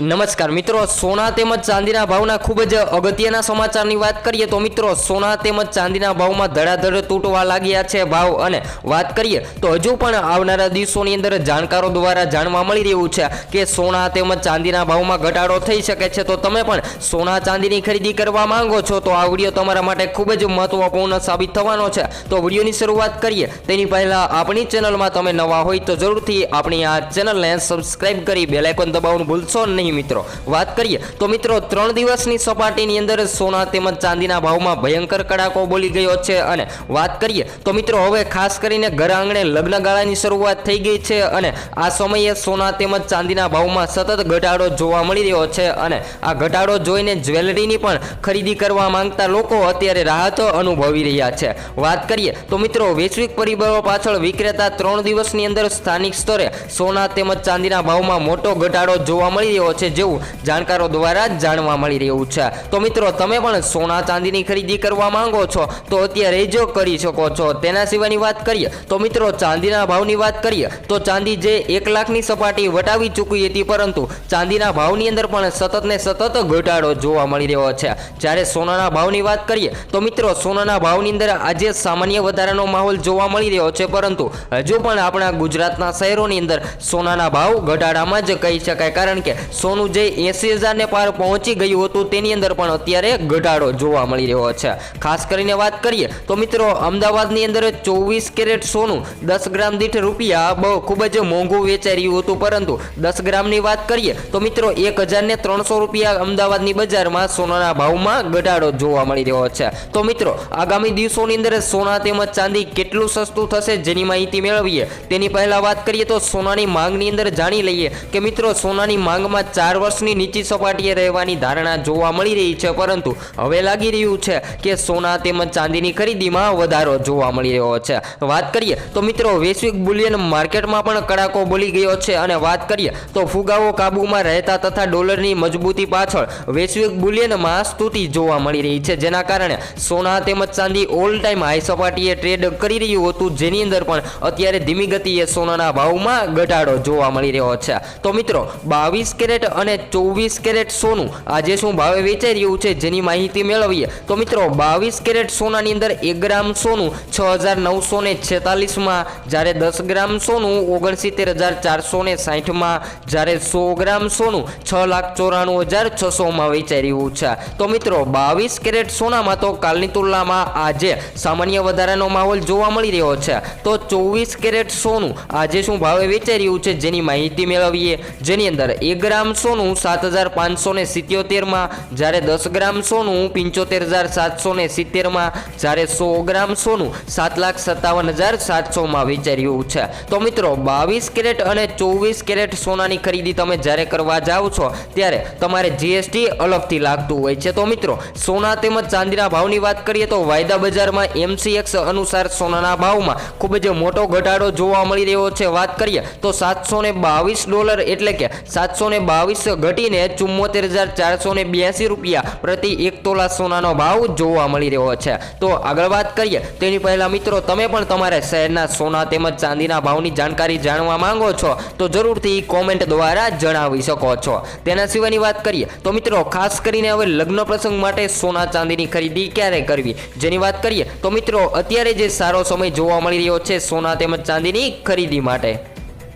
નમસ્કાર મિત્રો, સોના તેમજ ચાંદીના ભાવના ખૂબ જ અગત્યના સમાચારની વાત કરીએ તો મિત્રો, સોના તેમજ ચાંદીના ભાવમાં ધડાધડ તૂટવા લાગ્યા છે ભાવ અને વાત કરીએ તો હજુ પણ આવનારા દિવસોની અંદર જાણકારો દ્વારા જાણવા મળી રહ્યું છે કે સોના તેમજ ચાંદીના ભાવમાં ઘટાડો થઈ શકે છે. તો તમે પણ સોના ચાંદીની ખરીદી કરવા માંગો છો તો આ વીડિયો તમારા માટે ખૂબ જ મહત્વપૂર્ણ સાબિત થવાનો છે. તો વિડીયોની શરૂઆત કરીએ. તેની પહેલાં આપણી ચેનલમાં તમે નવા હોય તો જરૂરથી આપણી આ ચેનલને સબસ્ક્રાઈબ કરી બેલાઇકોન દબાવવાનું ભૂલશો નહીં. મિત્રો. વાત કરીએ તો મિત્રો, ત્રણ દિવસની સપાટીની અંદર સોના તેમજ ચાંદીના ભાવમાં ભયંકર કડાકો બોલી ગયો છે અને વાત કરીએ તો મિત્રો, હવે ખાસ કરીને ઘર આંગણે લગ્નગાળાની શરૂઆત થઈ ગઈ છે અને આ સમયે સોના તેમજ ચાંદીના ભાવમાં સતત ઘટાડો જોવા મળી રહ્યો છે અને આ ઘટાડો જોઈને જ્વેલરીની પણ ખરીદી કરવા માંગતા લોકો અત્યારે રાહત અનુભવી રહ્યા છે. વાત કરીએ તો મિત્રો, વૈશ્વિક પરિબળો પાછળ વિક્રેતા ત્રણ દિવસની અંદર સ્થાનિક સ્તરે સોના તેમજ ચાંદીના ભાવમાં મોટો ઘટાડો જોવા મળી રહ્યો છે જેવું જાણકારો દ્વારા જાણવા મળી રહ્યું છે. તો મિત્રો, તમે પણ સોના ચાંદીની ખરીદી કરવા માંગો છો, તો અત્યારે જ કરી શકો છો. તેના સિવાયની વાત કરીએ, તો મિત્રો, ચાંદીના ભાવની વાત કરીએ, તો ચાંદી જે એક લાખની સપાટી વટાવી ચૂકી હતી, પરંતુ ચાંદીના ભાવની અંદર પણ સતત ને સતત ઘટાડો જોવા મળી રહ્યો છે. જ્યારે સોનાના ભાવની વાત કરીએ, તો મિત્રો, સોનાના ભાવની અંદર આજે સામાન્ય વધારાનો માહોલ જોવા મળી રહ્યો છે, પરંતુ હજુ પણ આપણા ગુજરાતના શહેરોની અંદર સોનાના ભાવ ઘટાડામાં જ કહી શકાય. કારણ કે સોનું જે એસી હજારને પાર પહોંચી ગયું હતું, તેની અંદર પણ અત્યારે ઘટાડો જોવા મળી રહ્યો છે. ખાસ કરીને વાત કરીએ તો મિત્રો, અમદાવાદની અંદર ચોવીસ કેરેટ સોનું, દસ ગ્રામ દીઠ રૂપિયા બહુ ખૂબ જ મોંઘું વેચાઈ રહ્યું હતું, પરંતુ દસ ગ્રામની વાત કરીએ તો મિત્રો, એક હજારને ત્રણસો રૂપિયા અમદાવાદની બજારમાં સોનાના ભાવમાં ઘટાડો જોવા મળી રહ્યો છે. તો મિત્રો, આગામી દિવસોની અંદર સોના તેમજ ચાંદી કેટલું સસ્તું થશે જેની માહિતી મેળવીએ? તેની પહેલા વાત કરીએ તો સોનાની માંગની અંદર જાણી લઈએ કે મિત્રો, સોનાની માંગમાં ચાર વર્ષની નીચી સપાટીએ રહેવાની ધારણા જોવા મળી રહી છે, પરંતુ હવે લાગી રહ્યું છે કે સોના તેમજ ચાંદીની ખરીદીમાં વધારો જોવા મળી રહ્યો છે. વાત કરીએ તો મિત્રો, વૈશ્વિક બુલિયન માર્કેટમાં પણ કડાકો બોલી ગયો છે અને વાત કરીએ તો ફુગાવો કાબૂમાં રહેતા તથા ડોલરની મજબૂતી પાછળ વૈશ્વિક બુલિયનમાં સ્તુતિ જોવા મળી રહી છે. જેના કારણે સોના તેમજ ચાંદી ઓલ ટાઈમ હાઈ સપાટીએ ટ્રેડ કરી રહ્યું હતું. જેની અંદર પણ અત્યારે ધીમી ગતિએ સોનાના ભાવમાં ઘટાડો જોવા મળી રહ્યો છે. તો મિત્રો, બાવીસ કેરેટ અને ચોવીસ કેરેટ સોનું. આજે શું ભાવે વેચાઈ રહ્યું છે જેની માહિતી મેળવીએ. તો મિત્રો, બાવીસ કેરેટ સોનાની અંદર એક ગ્રામ સોનું છ હજાર નવસો ને છેતાલીસમાં, જ્યારે દસ ગ્રામ સોનું ઓગણસિત્તેર હજાર ચારસો ને સાહીઠમાં જ્યારે સો ગ્રામ સોનું છ લાખ ચોરાણું હજાર છસોમાં વેચાઈ રહ્યું છે. તો મિત્રો, બાવીસ કેરેટ સોનામાં તો કાલની તુલનામાં આજે સામાન્ય વધારાનો માહોલ જોવા મળી રહ્યો છે. તો ચોવીસ કેરેટ સોનું આજે શું ભાવે વેચાઈ રહ્યું છે જેની માહિતી મેળવીએ. જેની અંદર એક ગ્રામ સોનું સાત હજાર પાંચસો ને સિત્યોતેરમાં, જ્યારે દસ ગ્રામ સોનું પંચોતેર હજાર સાતસો ને સિત્તેરમાં, જ્યારે સો ગ્રામ સોનું સાત લાખ સત્તાવન હજાર સાતસોમાં વિચાર્યું છે. તો મિત્રો, બાવીસ કેરેટ અને ચોવીસ કેરેટ સોનાની ખરીદી તમે જ્યારે કરવા જાઓ છો, ત્યારે તમારે જીએસટી અલગથી લાગતું હોય છે. તો મિત્રો, સોના તેમજ ચાંદીના ભાવની વાત કરીએ તો વાયદા બજારમાં એમસીએક્સ અનુસાર સોનાના ભાવમાં ખૂબ જ મોટો ઘટાડો જોવા મળી રહ્યો છે. વાત કરીએ તો સાતસો બાવીસ ડોલર એટલે કે સાતસો ને બાવીસ ઘટીને ચુમ્મોતેર હજાર ચારસો ને બ્યાસી રૂપિયા પ્રતિ એક તોલા સોનાનો ભાવ જોવા મળી રહ્યો છે. તો આગળ વાત કરીએ, તેની પહેલા મિત્રો, તમે પણ તમારા શહેરના સોના તેમજ ચાંદીના ભાવની જાણકારી જાણવા માંગો છો, તો જરૂરથી કોમેન્ટ દ્વારા જણાવી શકો છો. તેના સિવાયની વાત કરીએ, તો મિત્રો, ખાસ કરીને હવે લગ્ન પ્રસંગ માટે સોના ચાંદીની ખરીદી ક્યારે કરવી? જેની વાત કરીએ, તો મિત્રો, અત્યારે જે સારો સમય જોવા મળી રહ્યો છે સોના તેમજ ચાંદીની ખરીદી માટે.